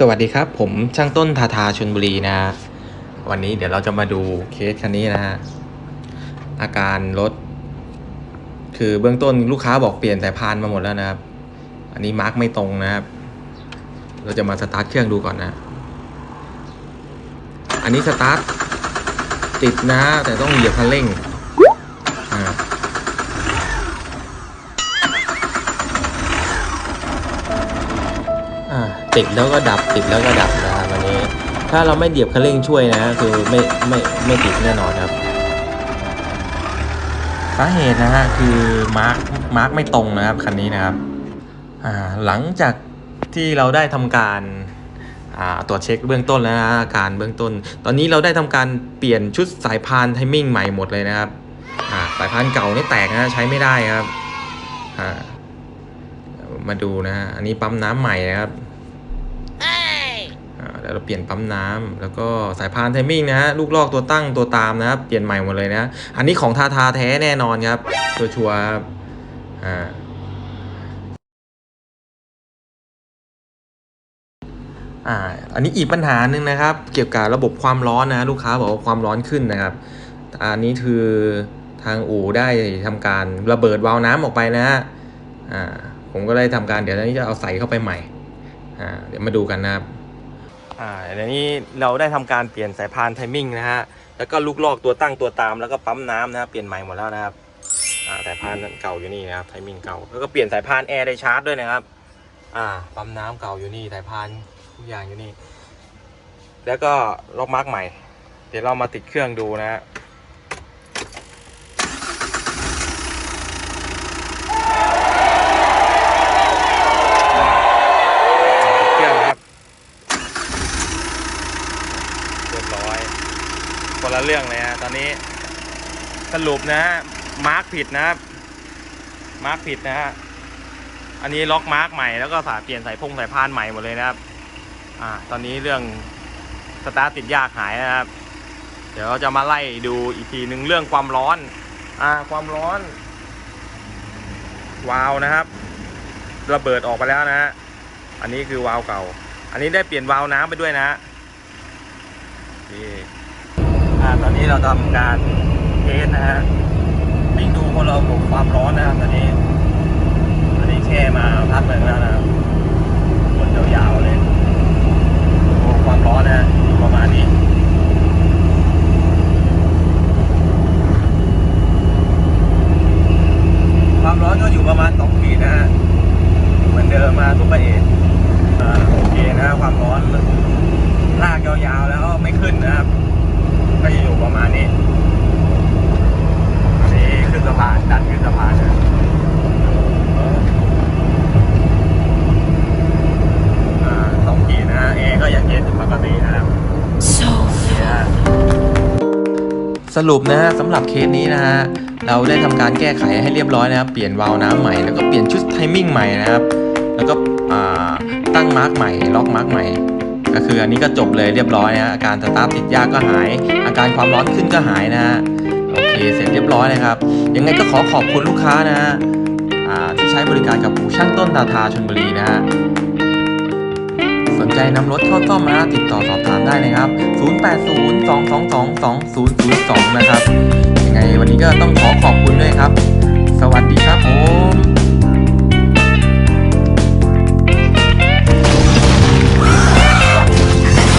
สวัสดีครับ ผมช่างต้นทาทาชนบุรีนะฮะวันนี้เดี๋ยวเราจะมาดูเคสคันนี้นะฮะอาการรถ คือเบื้องต้นลูกค้าบอกเปลี่ยนสายพานมาหมดแล้วนะครับ อันนี้มาร์กไม่ตรงนะครับ เราจะมาสตาร์ทเครื่องดูก่อนนะ อันนี้สตาร์ทติดนะฮะแต่ต้องเหยียบคันเร่งอ่า ติดแล้วก็ดับติดแล้วก็ดับนะครับวันนี้ ถ้าเราไม่เหยียบคันเร่งช่วยนะคือไม่ไม่ไม่ติดแน่นอนครับสาเหตุนะฮะคือมาร์กมาร์กไม่ตรงนะครับคันนี้นะครับอ่าหลังจากที่เราได้ทำการอ่าตรวจเช็คเบื้องต้นแล้วนะอาการเบื้องต้น ตอนนี้เราได้ทำการเปลี่ยนชุดสายพานไทมิ่งใหม่หมดเลยนะครับอ่าสายพานเก่านี่แตกนะใช้ไม่ได้ครับอ่ามาดูนะฮะอันนี้ปั๊มน้ำใหม่นะครับ เราเปลี่ยนปั๊มน้ำแล้วก็สายพานไทมิ่งนะฮะลูกลอกตัวตั้งตัวตามนะครับเปลี่ยนใหม่หมดเลยนะอันนี้ของทาทาแท้แน่นอนครับชัวชัวร์อ่าอ่าอันนี้อีกปัญหาหนึ่งนะครับ เกี่ยวกับระบบความร้อนนะลูกค้าบอกว่าความร้อนขึ้นนะครับอันนี้คือทางอู่ได้ทำการระเบิดวาล์วน้ำออกไปนะฮะอ่าผมก็ได้ทำการเดี๋ยวนี้จะเอาใส่เข้าไปใหม่อ่าเดี๋ยวมาดูกันนะครับ อ่าเดี๋ยวนี้เราได้ทำการเปลี่ยนสายพานไทมิ่งนะฮะ แล้วก็ลูกลอกตัวตั้งตัวตามแล้วก็ปั๊มน้ำนะฮะเปลี่ยนใหม่หมดแล้วนะครับ อ่าสายพานเก่าอยู่นี่นะครับไทมิ่งเก่า แล้วก็เปลี่ยนสายพานแอร์ได้ชาร์จด้วยนะครับ อ่า ปั๊มน้ำเก่าอยู่นี่สายพานทุกอย่างอยู่นี่ แล้วก็ล็อกมาร์กใหม่ เดี๋ยวเรามาติดเครื่องดูนะฮะ ติดเครื่องนะครับ เรียบร้อยคนละ เรื่องเลยฮะตอนนี้ สรุปนะฮะมาร์กผิดนะครับมาร์กผิดนะฮะอันนี้ล็อกมาร์กใหม่แล้วก็สาเปลี่ยนสายพงสายพานใหม่หมดเลยนะครับ อ่า ตอนนี้เรื่องสตาร์ติดยากหายนะครับ เดี๋ยวเราจะมาไล่ดูอีกทีหนึ่งเรื่องความร้อน อ่า ความร้อน วาล์วนะครับระเบิดออกไปแล้วนะฮะอันนี้คือวาล์วเก่า อันนี้ได้เปลี่ยนวาล์วน้ำไปด้วยนะนี่ ตอนนี้เราทำการเทสนะฮะวิ่งดูคนเราบบความร้อนนะครับตอนนี้ ตอนนี้แช่มาพักหนึ่งแล้วนะครับบนยาวๆเลยโอ้ความร้อนนะฮะอยู่ประมาณนี้ ความร้อนก็อยู่ประมาณ2ขีดนะฮะ เหมือนเดิมมาทุกประเอกอ่าโอเคนะความร้อนลากยาวๆแล้วไม่ขึ้นนะครับ ก็จะอยู่ประมาณนี้อันนี้ขึ้นสะพานดันขึ้นสะพานนะอ่าสองขีดนะฮะแอร์ก็ยังเย็นปกตินะครับ So สรุปนะฮะสำหรับเคสนี้นะฮะเราได้ทำการแก้ไขให้เรียบร้อยนะครับ เปลี่ยนวาล์วน้ำใหม่แล้วก็เปลี่ยนชุดไทมิ่งใหม่นะครับ แล้วก็ตั้งมาร์กใหม่ล็อกมาร์กใหม่ ก็คืออันนี้ก็จบเลยเรียบร้อยนะฮะอาการสตาร์ทติดยากก็หาย อาการความร้อนขึ้นก็หายนะฮะโอเคเสร็จเรียบร้อยเลยครับยังไงก็ขอขอบคุณลูกค้านะฮะที่ใช้บริการกับปู่ช่างต้นตาทาชนบุรีนะฮะ นใจนำรถเข้าซ่อมนะติดต่อสอบถามได้นะครับ 0802222002 นะครับยังไงวันนี้ก็ต้องขอขอบคุณด้วยครับ สวัสดีครับ